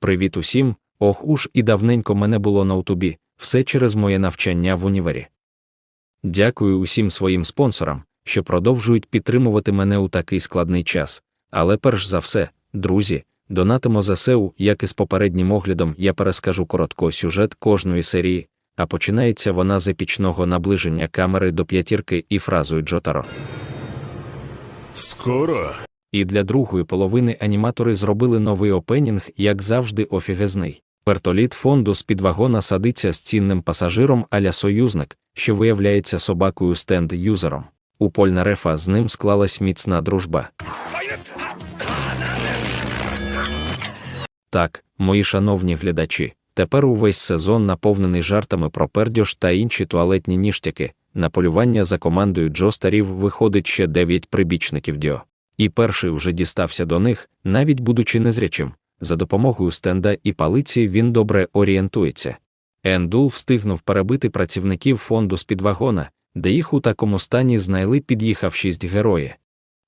Привіт усім, ох уж і давненько мене було на утубі, все через моє навчання в універі. Дякую усім своїм спонсорам, що продовжують підтримувати мене у такий складний час. Але перш за все, друзі, донатимо ЗСУ, як і з попереднім оглядом, я перескажу коротко сюжет кожної серії, а починається вона з епічного наближення камери до п'ятірки і фразою Джотаро. Скоро. І для другої половини аніматори зробили новий опенінг, як завжди, офігезний. Вертоліт фонду з під вагона садиться з цінним пасажиром аля союзник, що виявляється собакою стенд-юзером. У Польнарефа з ним склалась міцна дружба. Так, мої шановні глядачі, тепер увесь сезон наповнений жартами про пердьош та інші туалетні ніштяки. На полювання за командою Джо Старів виходить ще дев'ять прибічників Діо. І перший вже дістався до них, навіть будучи незрячим. За допомогою стенда і палиці він добре орієнтується. Ендул встигнув перебити працівників фонду з-під вагона, де їх у такому стані знайли під'їхав шість герої.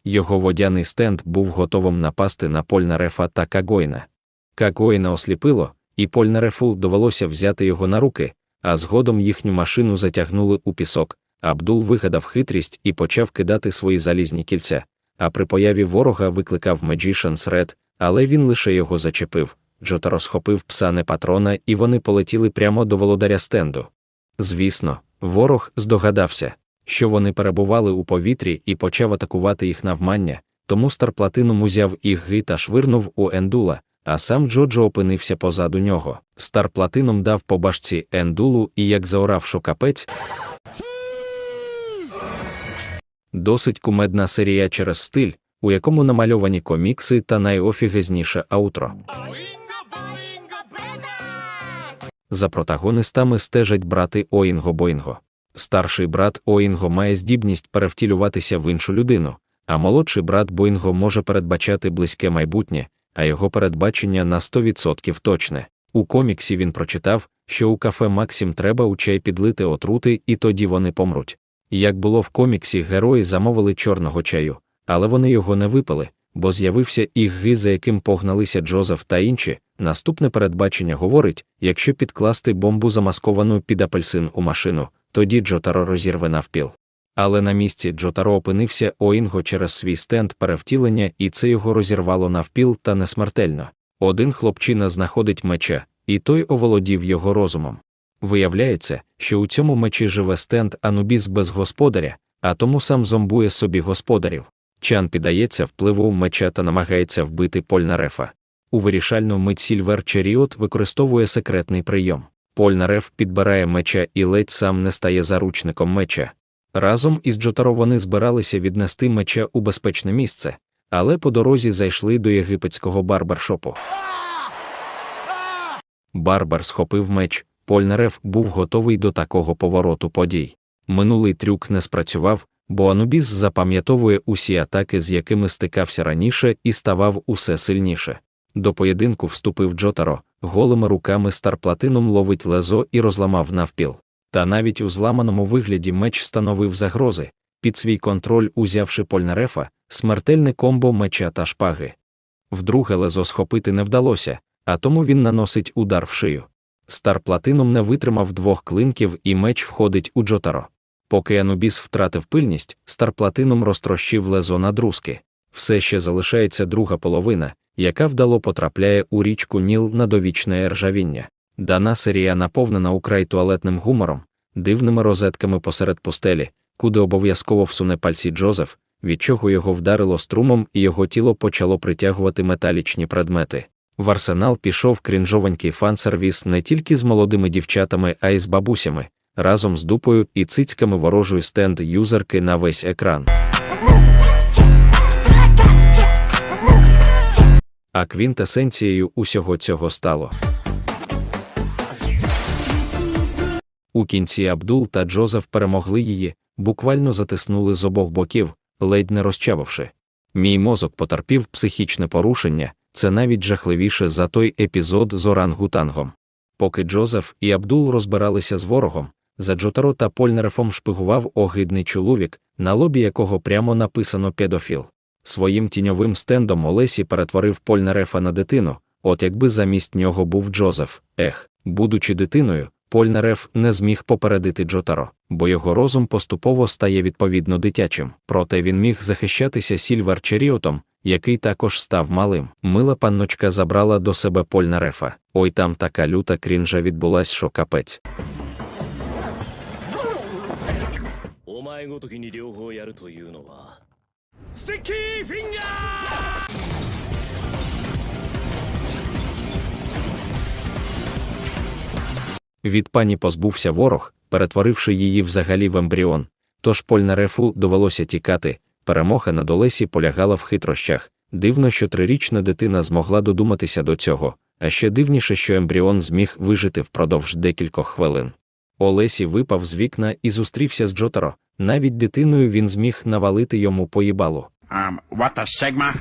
Його водяний стенд був готовим напасти на Польнарефа та Кагойна. Кагойна осліпило, і Польнарефу довелося взяти його на руки, а згодом їхню машину затягнули у пісок. Абдул вигадав хитрість і почав кидати свої залізні кільця, а при появі ворога викликав Magician's Red, але він лише його зачепив. Джотаро схопив пса не патрона, і вони полетіли прямо до володаря стенду. Звісно, ворог здогадався, що вони перебували у повітрі і почав атакувати їх навмання, тому Старплатинум узяв їх ги та швирнув у Ендула, а сам Джоджо опинився позаду нього. Старплатином дав по башці Ендулу і як заорав шокапець. Досить кумедна серія через стиль, у якому намальовані комікси та найофігезніше аутро. За протагонистами стежать брати Оінго Боїнго. Старший брат Оінго має здібність перевтілюватися в іншу людину, а молодший брат Боїнго може передбачати близьке майбутнє, а його передбачення на 100% точне. У коміксі він прочитав, що у кафе Максим треба у чай підлити отрути, і тоді вони помруть. Як було в коміксі, герої замовили чорного чаю, але вони його не випили, бо з'явився ігги, за яким погналися Джозеф та інші. Наступне передбачення говорить: якщо підкласти бомбу замасковану під апельсин у машину, тоді Джотаро розірве навпіл. Але на місці Джотаро опинився Оінго через свій стенд перевтілення, і це його розірвало навпіл та несмертельно. Один хлопчина знаходить меча, і той оволодів його розумом. Виявляється, що у цьому мечі живе стенд Анубіс без господаря, а тому сам зомбує собі господарів. Чан піддається впливу меча та намагається вбити Польнарефа. У вирішальну мить Сільвер Черіот використовує секретний прийом. Польнареф підбирає меча і ледь сам не стає заручником меча. Разом із Джотаро вони збиралися віднести меча у безпечне місце, але по дорозі зайшли до єгипетського барбершопу. Барбар схопив меч, Польнареф був готовий до такого повороту подій. Минулий трюк не спрацював, бо Анубіс запам'ятовує усі атаки, з якими стикався раніше, і ставав усе сильніше. До поєдинку вступив Джотаро, голими руками старплатином ловить лезо і розламав навпіл. Та навіть у зламаному вигляді меч становив загрози, під свій контроль узявши Польнарефа, смертельне комбо меча та шпаги. Вдруге лезо схопити не вдалося, а тому він наносить удар в шию. Стар платином не витримав двох клинків і меч входить у Джотаро. Поки Анубіс втратив пильність, стар платином розтрощив лезо на друзки. Все ще залишається друга половина, яка вдало потрапляє у річку Ніл на довічне ржавіння. Дана серія наповнена украй туалетним гумором, дивними розетками посеред пустелі, куди обов'язково всуне пальці Джозеф, від чого його вдарило струмом і його тіло почало притягувати металічні предмети. В арсенал пішов крінжованький фан-сервіс не тільки з молодими дівчатами, а й з бабусями, разом з дупою і цицьками ворожої стенд-юзерки на весь екран. А квінтесенцією усього цього стало. У кінці Абдул та Джозеф перемогли її, буквально затиснули з обох боків, ледь не розчавивши. Мій мозок потерпів психічне порушення, це навіть жахливіше за той епізод з орангутангом. Поки Джозеф і Абдул розбиралися з ворогом, за Джотаро та Польнерефом шпигував огидний чоловік, на лобі якого прямо написано педофіл. Своїм тіньовим стендом Олесі перетворив Польнерефа на дитину, От якби замість нього був Джозеф, ех, будучи дитиною, Польнареф не зміг попередити Джотаро, бо його розум поступово стає відповідно дитячим. Проте він міг захищатися Сільвер Черіотом, який також став малим. Мила панночка забрала до себе Польнарефа. Ой там така люта крінжа відбулась, що капець. お前 Від пані позбувся ворог, перетворивши її взагалі в ембріон. Тож Польнарефу довелося тікати. Перемога на долесі полягала в хитрощах. Дивно, що трирічна дитина змогла додуматися до цього, а ще дивніше, що ембріон зміг вижити впродовж декількох хвилин. Олесі випав з вікна і зустрівся з Джотаро. Навіть дитиною він зміг навалити йому поїбалу. Um, what the Sigma?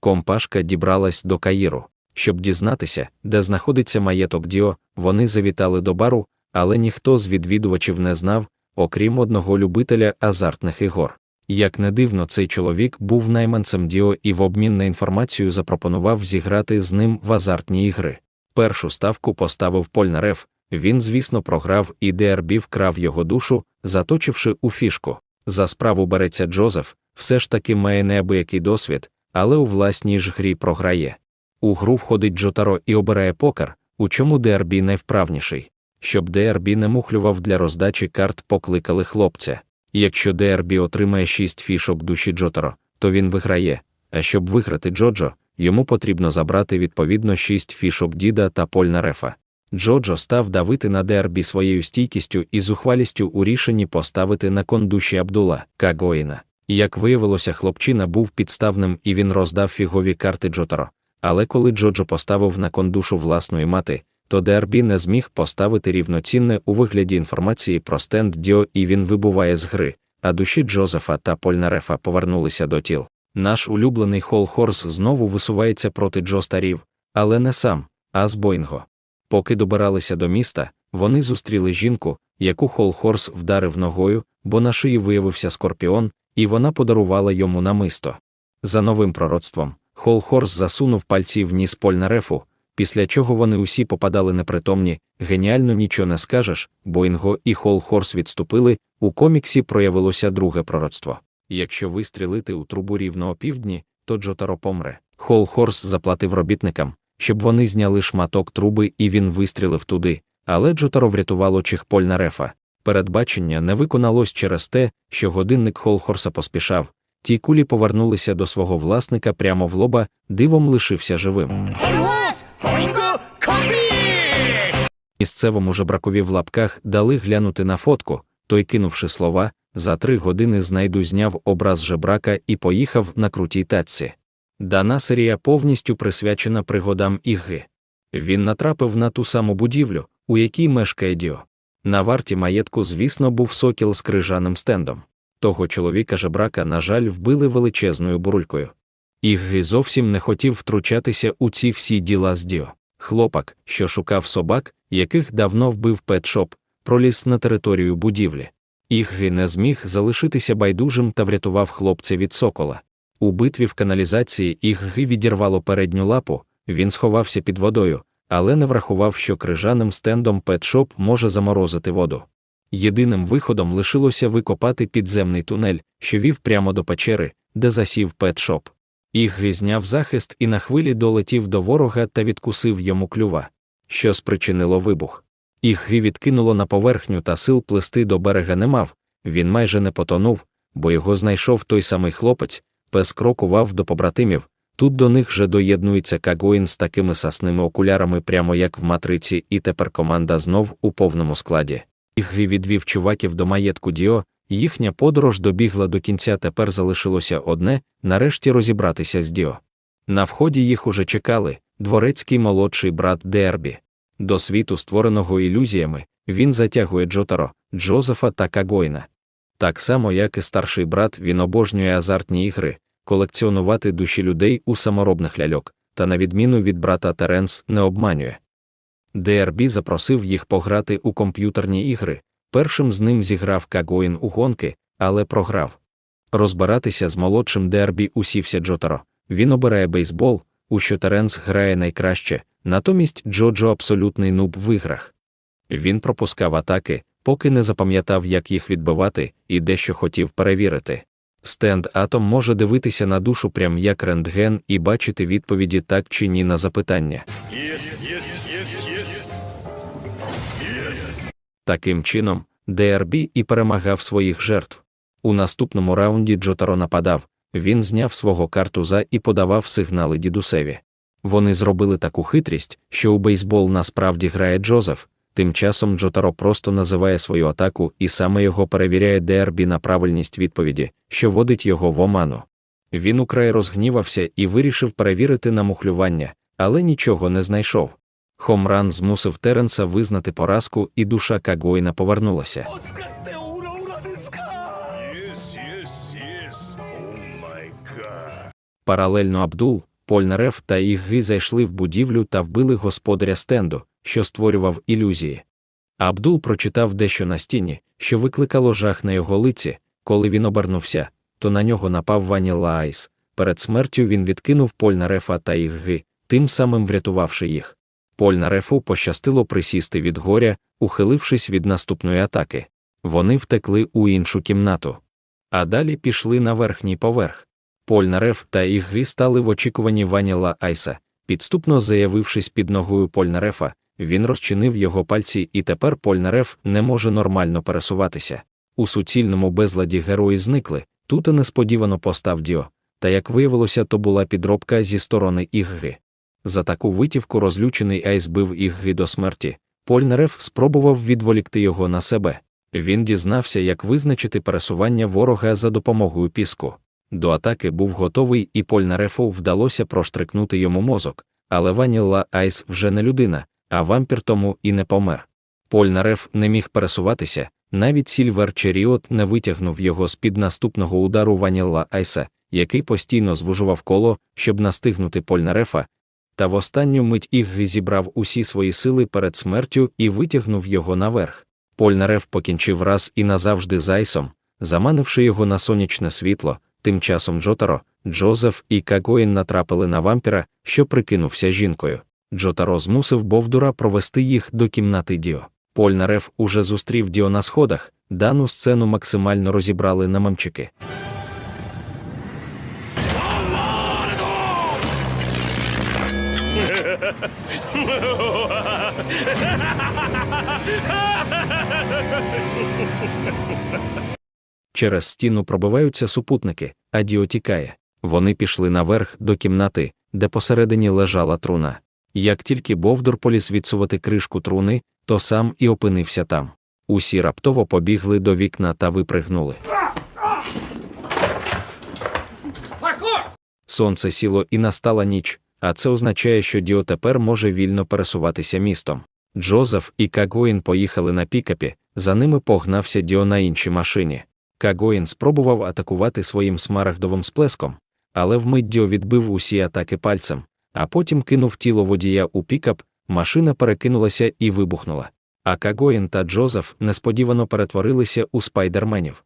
Компашка дібралась до Каїру. Щоб дізнатися, де знаходиться маєток Діо, вони завітали до бару, але ніхто з відвідувачів не знав, окрім одного любителя азартних ігор. Як не дивно, цей чоловік був найманцем Діо і в обмін на інформацію запропонував зіграти з ним в азартні ігри. Першу ставку поставив Польнарев, він, звісно, програв, і ДРБ вкрав його душу, заточивши у фішку. За справу береться Джозеф, все ж таки має неабиякий досвід, але у власній ж грі програє. У гру входить Джотаро і обирає покер, у чому ДРБ найвправніший. Щоб ДРБ не мухлював для роздачі карт, покликали хлопця. Якщо ДРБ отримає 6 фішок душі Джотаро, то він виграє. А щоб виграти Джоджо, йому потрібно забрати відповідно 6 фішок Діда та Польнарефа. Джоджо став давити на ДРБ своєю стійкістю і зухвалістю у рішенні поставити на кон душі Абдула Кагоїна. Як виявилося, хлопчина був підставним і він роздав фігові карти Джотаро. Але коли Джоджо поставив на кон душу власної мати, то ДРБ не зміг поставити рівноцінне у вигляді інформації про стенд Діо і він вибуває з гри, а душі Джозефа та Польнарефа повернулися до тіл. Наш улюблений Хол Хорс знову висувається проти Джо Старів, але не сам, а з Боїнго. Поки добиралися до міста, вони зустріли жінку, яку Хол Хорс вдарив ногою, бо на шиї виявився скорпіон, і вона подарувала йому намисто. За новим пророцтвом, Хол Хорс засунув пальці в ніс Польнарефу, після чого вони усі попадали непритомні, геніально нічого не скажеш, Боїнго і Хол Хорс відступили, у коміксі проявилося друге пророцтво. Якщо вистрілити у трубу рівно опівдні, то Джотаро помре. Хол Хорс заплатив робітникам, щоб вони зняли шматок труби і він вистрілив туди, але Джотаро врятувало чих Польнарефа. Передбачення не виконалось через те, що годинник Холхорса поспішав. Ті кулі повернулися до свого власника прямо в лоба, дивом лишився живим. Місцевому жебракові в лапках дали глянути на фотку, той, кинувши слова, за три години знайду зняв образ жебрака і поїхав на крутій тачці. Дана серія повністю присвячена пригодам ігги. Він натрапив на ту саму будівлю, у якій мешкає Діо. На варті маєтку, звісно, був сокіл з крижаним стендом. Того чоловіка жебрака, на жаль, вбили величезною бурулькою. Ігги зовсім не хотів втручатися у ці всі діла з Діо. Хлопак, що шукав собак, яких давно вбив петшоп, проліз на територію будівлі. Ігги не зміг залишитися байдужим та врятував хлопця від сокола. У битві в каналізації Ігги відірвало передню лапу, він сховався під водою, але не врахував, що крижаним стендом петшоп може заморозити воду. Єдиним виходом лишилося викопати підземний тунель, що вів прямо до печери, де засів петшоп. Ігги зняв захист і на хвилі долетів до ворога та відкусив йому клюва, що спричинило вибух. Ігги відкинуло на поверхню та сил плести до берега не мав, він майже не потонув, бо його знайшов той самий хлопець, пес крокував до побратимів. Тут до них же доєднується Кагоїн з такими сасними окулярами, прямо як в матриці, і тепер команда знов у повному складі. Ігги відвів чуваків до маєтку Діо, їхня подорож добігла до кінця, тепер залишилося одне нарешті розібратися з Діо. На вході їх уже чекали дворецький молодший брат Дербі. До світу, створеного ілюзіями, він затягує Джотаро, Джозефа та Кагоїна. Так само, як і старший брат, він обожнює азартні ігри, колекціонувати душі людей у саморобних ляльок, та, на відміну від брата Теренс, не обманює. ДРБ запросив їх пограти у комп'ютерні ігри. Першим з ним зіграв Кагоїн у гонки, але програв. Розбиратися з молодшим Дербі усівся Джотаро. Він обирає бейсбол, у що Теренс грає найкраще, натомість Джоджо абсолютний нуб в іграх. Він пропускав атаки, поки не запам'ятав, як їх відбивати, і дещо хотів перевірити. Стенд Атом може дивитися на душу прям як рентген і бачити відповіді так чи ні на запитання. Таким чином, ДРБ і перемагав своїх жертв. У наступному раунді Джотаро нападав, він зняв свого картуза і подавав сигнали дідусеві. Вони зробили таку хитрість, що у бейсбол насправді грає Джозеф, тим часом Джотаро просто називає свою атаку і саме його перевіряє ДРБ на правильність відповіді, що водить його в оману. Він украй розгнівався і вирішив перевірити намухлювання, але нічого не знайшов. Хомран змусив Теренса визнати поразку, і душа Кагойна повернулася. Паралельно Абдул, Польнарев та Ігги зайшли в будівлю та вбили господаря стенду, що створював ілюзії. Абдул прочитав дещо на стіні, що викликало жах на його лиці, коли він обернувся, то на нього напав Ваніла Айс. Перед смертю він відкинув Польнарефа та Ігги, тим самим врятувавши їх. Польнарефу пощастило присісти від горя, ухилившись від наступної атаки. Вони втекли у іншу кімнату. А далі пішли на верхній поверх. Польнареф та Ігги стали в очікуванні Ваніла Айса. Підступно заявившись під ногою Польнарефа, він розчинив його пальці, і тепер Польнареф не може нормально пересуватися. У суцільному безладі герої зникли, тут і несподівано постав Діо, та як виявилося, то була підробка зі сторони Ігги. За таку витівку розлючений Айс бив Ігги до смерті. Польнареф спробував відволікти його на себе. Він дізнався, як визначити пересування ворога за допомогою піску. До атаки був готовий, і Польнарефу вдалося проштрикнути йому мозок, але Ваніла Айс вже не людина, а вампір тому і не помер. Польнареф не міг пересуватися, навіть Сільвер Черіот не витягнув його з-під наступного удару Ваніла Айса, який постійно звужував коло, щоб настигнути Польнарефа, та в останню мить Ігги зібрав усі свої сили перед смертю і витягнув його наверх. Польнареф покінчив раз і назавжди з Айсом, заманивши його на сонячне світло. Тим часом Джотаро, Джозеф і Кагоїн натрапили на вампіра, що прикинувся жінкою. Джотаро змусив Бовдура провести їх до кімнати Діо. Польнареф уже зустрів Діо на сходах, дану сцену максимально розібрали на мамчики. Через стіну пробиваються супутники, а Діо тікає. Вони пішли наверх до кімнати, де посередині лежала труна. Як тільки Бовдур поліз відсувати кришку труни, то сам і опинився там. Усі раптово побігли до вікна та випригнули. Сонце сіло і настала ніч, а це означає, що Діо тепер може вільно пересуватися містом. Джозеф і Кагоїн поїхали на пікапі, за ними погнався Діо на іншій машині. Кагоїн спробував атакувати своїм смарагдовим сплеском, але вмить Діо відбив усі атаки пальцем, а потім кинув тіло водія у пікап, машина перекинулася і вибухнула. А Кагоїн та Джозеф несподівано перетворилися у спайдерменів.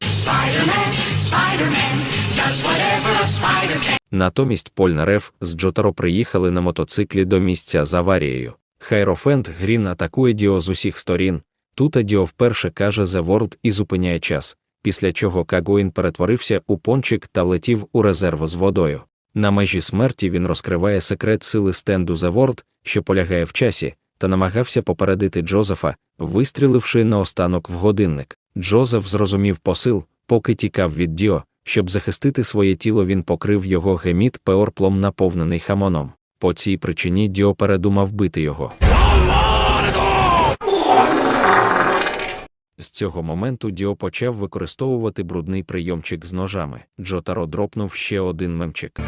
Натомість Польнареф з Джотаро приїхали на мотоциклі до місця з аварією. Хайрофент Грін атакує Діо з усіх сторін. Тут Діо вперше каже The World і зупиняє час, після чого Кагоїн перетворився у пончик та летів у резерву з водою. На межі смерті він розкриває секрет сили стенду The World, що полягає в часі, та намагався попередити Джозефа, вистріливши наостанок в годинник. Джозеф зрозумів посил, поки тікав від Діо, щоб захистити своє тіло, він покрив його геміт пеорплом, наповнений хамоном. По цій причині Діо передумав бити його. З цього моменту Діо почав використовувати брудний прийомчик з ножами. Джотаро дропнув ще один мемчик.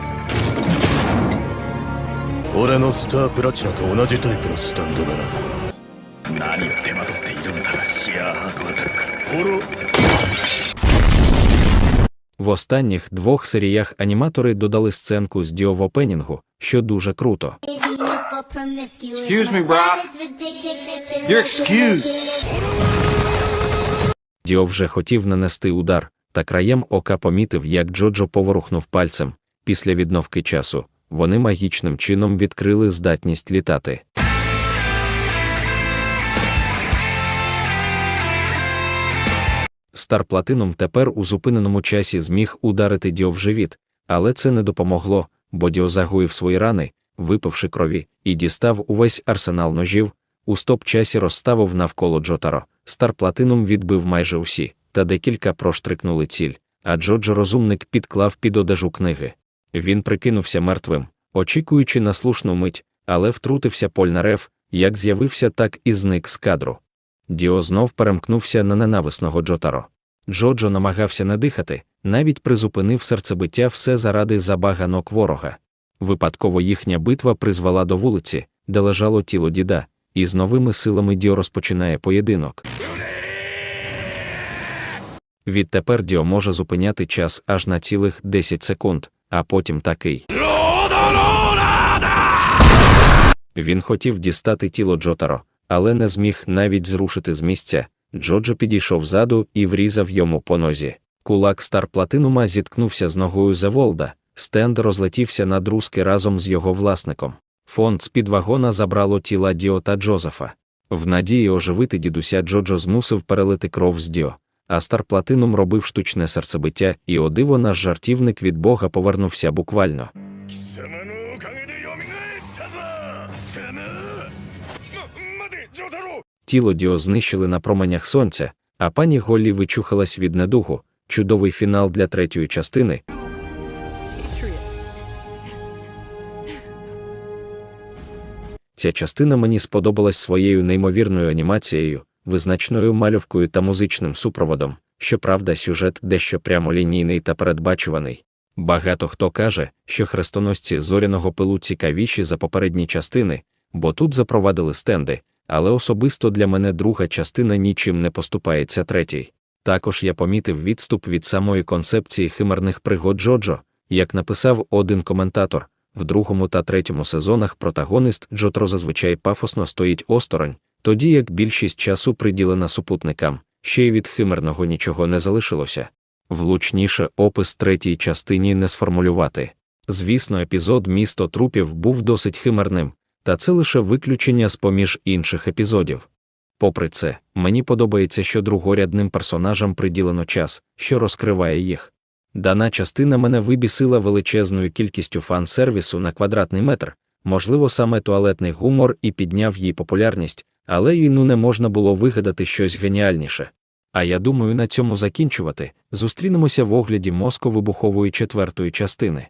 В останніх двох серіях аніматори додали сценку з Діо в опенінгу, що дуже круто. Excuse me, Rob. You're excused. Діо вже хотів нанести удар, та краєм ока помітив, як Джоджо поворухнув пальцем. Після відновки часу вони магічним чином відкрили здатність літати. Стар Платином тепер у зупиненому часі зміг ударити Діо в живіт, але це не допомогло, бо Діо загоїв свої рани, випивши крові, і дістав увесь арсенал ножів, у стоп-часі розставив навколо Джотаро. Стар Платином відбив майже усі, та декілька проштрикнули ціль, а Джоджо розумник підклав під одежу книги. Він прикинувся мертвим, очікуючи на слушну мить, але втрутився Польнарев, як з'явився, так і зник з кадру. Діо знов перемкнувся на ненависного Джотаро. Джоджо намагався не дихати, навіть призупинив серцебиття все заради забаганок ворога. Випадково їхня битва призвела до вулиці, де лежало тіло діда, і з новими силами Діо розпочинає поєдинок. Відтепер Діо може зупиняти час аж на цілих 10 секунд, а потім такий. Він хотів дістати тіло Джотаро, але не зміг навіть зрушити з місця. Джоджо підійшов ззаду і врізав йому по нозі. Кулак стар платинума зіткнувся з ногою Заволда, стенд розлетівся на друзки разом з його власником. Фонд з-під вагона забрало тіла Діо та Джозефа. В надії оживити дідуся Джоджо змусив перелити кров з Діо, а стар платинум робив штучне серцебиття, і о диво наш жартівник від Бога повернувся буквально. Тіло Діо знищили на променях сонця, а пані Голлі вичухалась від недугу. Чудовий фінал для третьої частини. Ця частина мені сподобалась своєю неймовірною анімацією, визначною мальовкою та музичним супроводом. Щоправда, сюжет дещо прямолінійний та передбачуваний. Багато хто каже, що хрестоносці зоряного пилу цікавіші за попередні частини, бо тут запровадили стенди, але особисто для мене друга частина нічим не поступається третій. Також я помітив відступ від самої концепції химерних пригод Джоджо, як написав один коментатор. В другому та третьому сезонах протагонист Джотро зазвичай пафосно стоїть осторонь, тоді як більшість часу приділена супутникам, ще й від химерного нічого не залишилося. Влучніше опис третій частині не сформулювати. Звісно, епізод Місто трупів був досить химерним, та це лише виключення з поміж інших епізодів. Попри це, мені подобається, що другорядним персонажам приділено час, що розкриває їх. Дана частина мене вибісила величезною кількістю фан-сервісу на квадратний метр, можливо, саме туалетний гумор і підняв її популярність, але й ну не можна було вигадати щось геніальніше. А я думаю на цьому закінчувати. Зустрінемося в огляді мозковибухової четвертої частини.